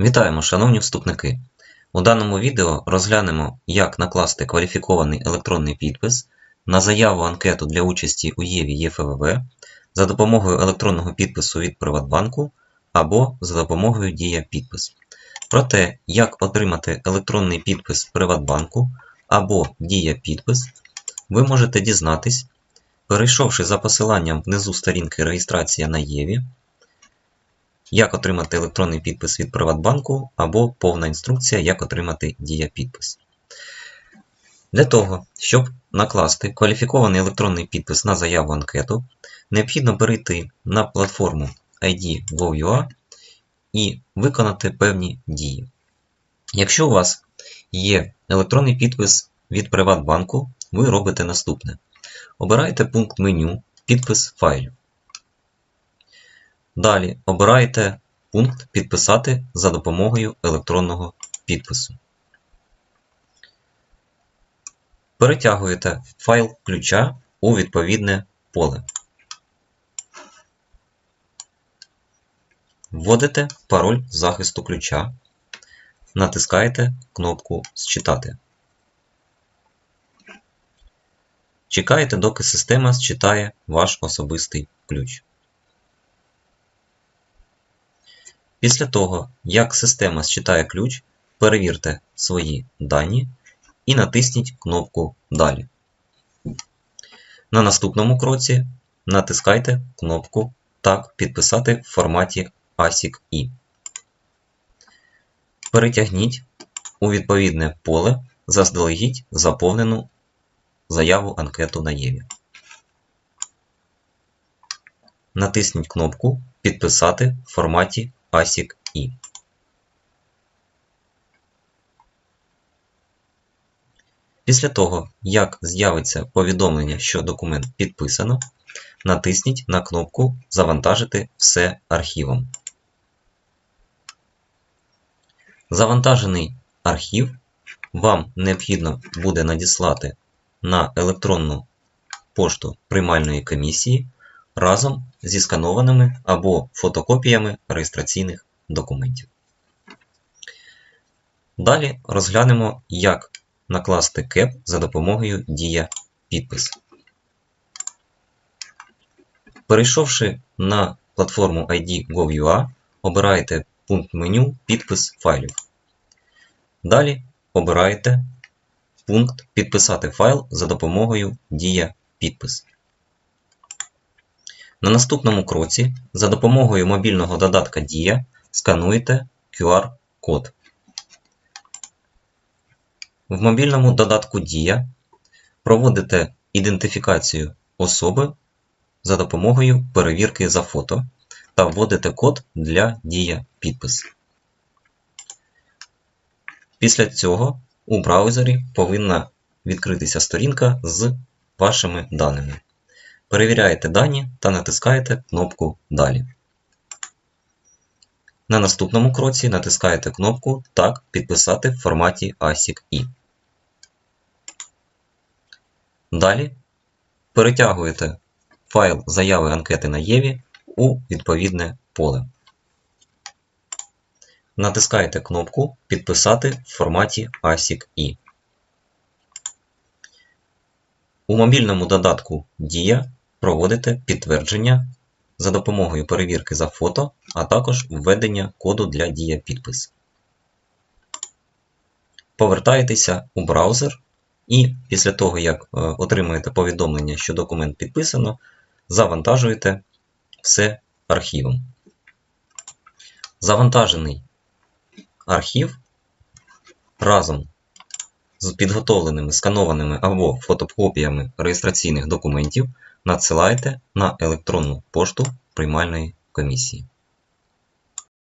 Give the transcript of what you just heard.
Вітаємо, шановні вступники! У даному відео розглянемо, як накласти кваліфікований електронний підпис на заяву анкету для участі у ЄВІ ЄФВВ за допомогою електронного підпису від Приватбанку або за допомогою Дія підпис. Про те, як отримати електронний підпис Приватбанку або Дія підпис, ви можете дізнатись, перейшовши за посиланням внизу сторінки реєстрація на ЄВІ, як отримати електронний підпис від Приватбанку або повна інструкція, як отримати Дія підпис. Для того, щоб накласти кваліфікований електронний підпис на заяву анкету, необхідно перейти на платформу ID.gov.ua і виконати певні дії. Якщо у вас є електронний підпис від Приватбанку, ви робите наступне. Обираєте пункт меню Підпис файлів. Далі обираєте пункт Підписати за допомогою електронного підпису. Перетягуєте файл ключа у відповідне поле. Вводите пароль захисту ключа. Натискаєте кнопку Зчитати. Чекаєте, доки система зчитає ваш особистий ключ. Після того, як система зчитає ключ, перевірте свої дані і натисніть кнопку Далі. На наступному кроці натискайте кнопку Так підписати в форматі ASIC-I. Перетягніть у відповідне поле заздалегідь заповнену заяву анкету на ЄВІ. Натисніть кнопку Підписати в форматі ASIC-I. Після того, як з'явиться повідомлення, що документ підписано, натисніть на кнопку Завантажити все архівом. Завантажений архів вам необхідно буде надіслати на електронну пошту приймальної комісії разом зі сканованими або фотокопіями реєстраційних документів. Далі розглянемо, як накласти КЕП за допомогою Дія підпис. Перейшовши на платформу ID.gov.ua, обираєте пункт меню Підпис файлів. Далі обираєте пункт Підписати файл за допомогою Дія підпис. На наступному кроці за допомогою мобільного додатка Дія скануєте QR-код. В мобільному додатку Дія проводите ідентифікацію особи за допомогою перевірки за фото та вводите код для Дія підпис. Після цього у браузері повинна відкритися сторінка з вашими даними. Перевіряєте дані та натискаєте кнопку Далі. На наступному кроці натискаєте кнопку Так підписати в форматі ASIC-I. Далі перетягуєте файл заяви анкети на ЄВІ у відповідне поле. Натискаєте кнопку Підписати в форматі ASIC-I. У мобільному додатку Дія проводите підтвердження за допомогою перевірки за фото, а також введення коду для Дія підпис. Повертаєтеся у браузер і після того, як е, отримаєте повідомлення, що документ підписано, завантажуєте все архівом. Завантажений архів разом з підготовленими сканованими або фотокопіями реєстраційних документів надсилайте на електронну пошту приймальної комісії.